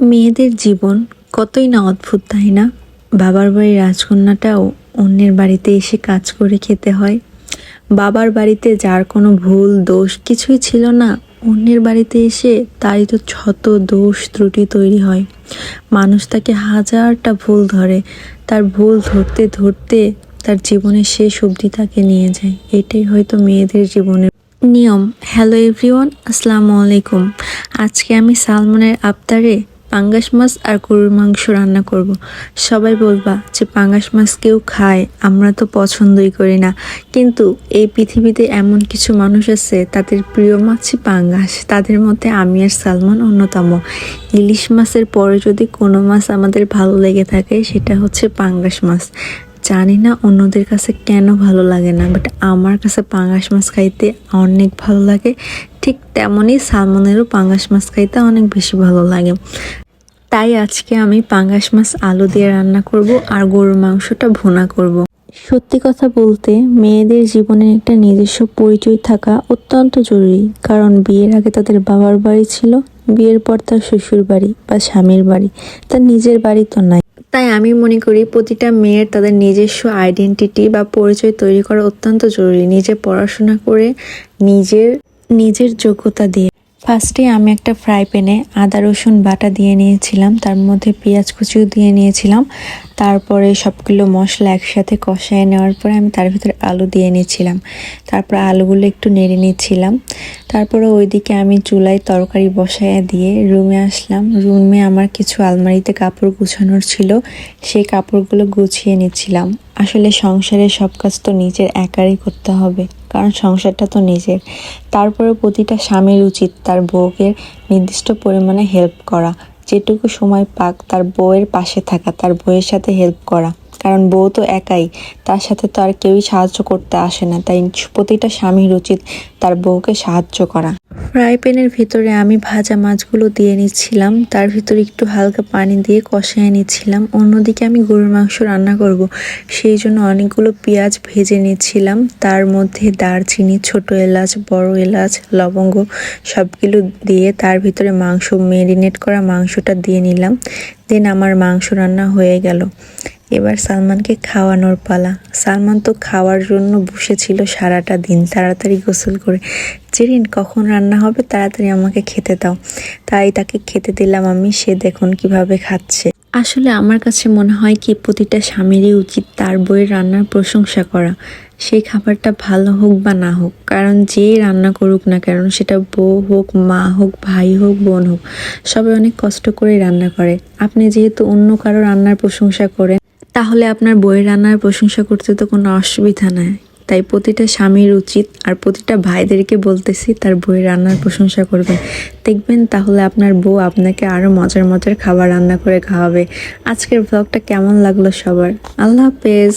মেয়েদের জীবন কতই না অদ্ভুত, তাই না? বাবার বাড়ির রাজকন্যাটাও অন্যের বাড়িতে এসে কাজ করে খেতে হয়। বাবার বাড়িতে যার কোনো ভুল, দোষ কিছুই ছিল না, অন্যের বাড়িতে এসে তারই তো শত দোষ, ত্রুটি তৈরি হয়। মানুষ তাকে হাজারটা ভুল ধরে, তার ভুল ধরতে ধরতে তার জীবনের শেষ অবধি তাকে নিয়ে যায়। এটাই হয়তো মেয়েদের জীবনের নিয়ম। হ্যালো এভরিওয়ান আসসালামু আলাইকুম। আজকে আমি সালমনের আবতারে পাঙ্গাস মাছ আর গরুর মাংস রান্না করব। সবাই বলবা যে পাঙ্গাস মাছ কেউ খায়, আমরা তো পছন্দই করি না। কিন্তু এই পৃথিবীতে এমন কিছু মানুষ আছে, তাদের প্রিয় মাছই পাঙ্গাস। তাদের মধ্যে আমি আর সালমান অন্যতম। ইলিশ মাছের পরে যদি কোনো মাছ আমাদের ভালো লেগে থাকে, সেটা হচ্ছে পাঙ্গাস মাছ। জানি না অন্যদের কাছে কেন ভালো লাগে না বাট আমার কাছে পাঙ্গাস মাছ খাইতে অনেক ভালো লাগে। ঠিক তেমনই সালমনেরও পাঙ্গাস মাছ খাইতে অনেক বেশি ভালো লাগে। তাই আজকে আমি পাঙ্গাস মাছ আলু দিয়ে রান্না করব আর গরুর মাংসটা ভুনা করব। সত্যি কথা বলতে, মেয়েদের জীবনে একটা নিজস্ব পরিচয় থাকা অত্যন্ত জরুরি। কারণ বিয়ের আগে তাদের বাবার বাড়ি ছিল, বিয়ের পর তার শ্বশুর বাড়ি বা স্বামীর বাড়ি। তার নিজের বাড়ি তো নাই। তাই আমি মনে করি প্রতিটা মেয়ের তাদের নিজস্ব আইডেন্টিটি বা পরিচয় তৈরি করা অত্যন্ত জরুরি। নিজে পড়াশোনা করে নিজের নিজের যোগ্যতা দিয়ে। ফার্স্টে আমি একটা ফ্রাই প্যানে আদা, রসুন, বাটা দিয়ে নিয়েছিলাম। তার মধ্যে পেঁয়াজ কুচিও দিয়ে নিয়েছিলাম। তারপরে সবগুলো মশলা একসাথে কষায় নেওয়ার পরে আমি তার ভিতরে আলু দিয়ে নিয়েছিলাম। তারপর আলুগুলো একটু নেড়ে নিয়েছিলাম তারপরে ওইদিকে আমি চুলায় তরকারি বসায় দিয়ে রুমে আসলাম। রুমে আমার কিছু আলমারিতে কাপড় গুছানোর ছিল। সেই কাপড়গুলো গুছিয়ে নিয়েছিলাম আসলে সংসারের সব কাজ তো নিজের একারই করতে হবে। কারণ সংসারটা তো নিজের। তারপরে প্রতিটা স্বামীর উচিত তার বউকে নির্দিষ্ট পরিমাণে হেল্প করা। যেটুকু সময় পাক তার বউয়ের পাশে থাকা, তার বউয়ের সাথে হেল্প করা। কারণ বউ তো একাই, তার সাথে তো আর কেউই সাহায্য করতে আসে না, তাই প্রতিটা স্বামীর উচিত তার বউকে সাহায্য করা। ফ্রাই প্যানের ভিতরে আমি ভাজা মাছগুলো দিয়ে নিচ্ছিলাম, তার ভিতরে একটু হালকা পানি দিয়ে কষায় নিচ্ছিলাম, অন্যদিকে আমি গরুর মাংস রান্না করব। সেই জন্য অনেকগুলো পেঁয়াজ ভেজে নিচ্ছিলাম, তার মধ্যে দারচিনি, ছোট এলাচ, বড় এলাচ, লবঙ্গ সবগুলো দিয়ে তার ভিতরে মাংস মেরিনেট করা মাংসটা দিয়ে নিলাম, দেন আমার মাংস রান্না হয়ে গেল। এবার সালমানকে খাওয়ানোর পালা। সালমান তো খাওয়ার জন্য বসেছিল সারাটা দিন। তাড়াতাড়ি গোসল করে, জেরিন, কখন রান্না হবে? তাড়াতাড়ি আমাকে খেতে দাও। তাই তাকে খেতে দিলাম আমি, সে দেখুন কীভাবে খাচ্ছে। আসলে আমার কাছে মনে হয় কি, প্রতিটা স্বামীরই উচিত তার বইয়ের রান্নার প্রশংসা করা। সেই খাবারটা ভালো হোক বা না হোক, কারণ যেই রান্না করুক না কারণ সেটা বউ হোক, মা হোক, ভাই হোক, বোন হোক, সবাই অনেক কষ্ট করে রান্না করে। আপনি যেহেতু অন্য কারও রান্নার প্রশংসা করেন তাহলে আপনার বইয়ের রান্নার প্রশংসা করতে তো কোনো অসুবিধা নাই। তাই প্রতিটা স্বামীর উচিত আর প্রতিটা ভাইদেরকে বলতেছি তার বইয়ের রান্নার প্রশংসা করবেন। দেখবেন তাহলে আপনার বউ আপনাকে আরও মজার মজার খাবার রান্না করে খাওয়াবে। আজকের ব্লগটা কেমন লাগল সবার? আল্লাহ হাফেজ।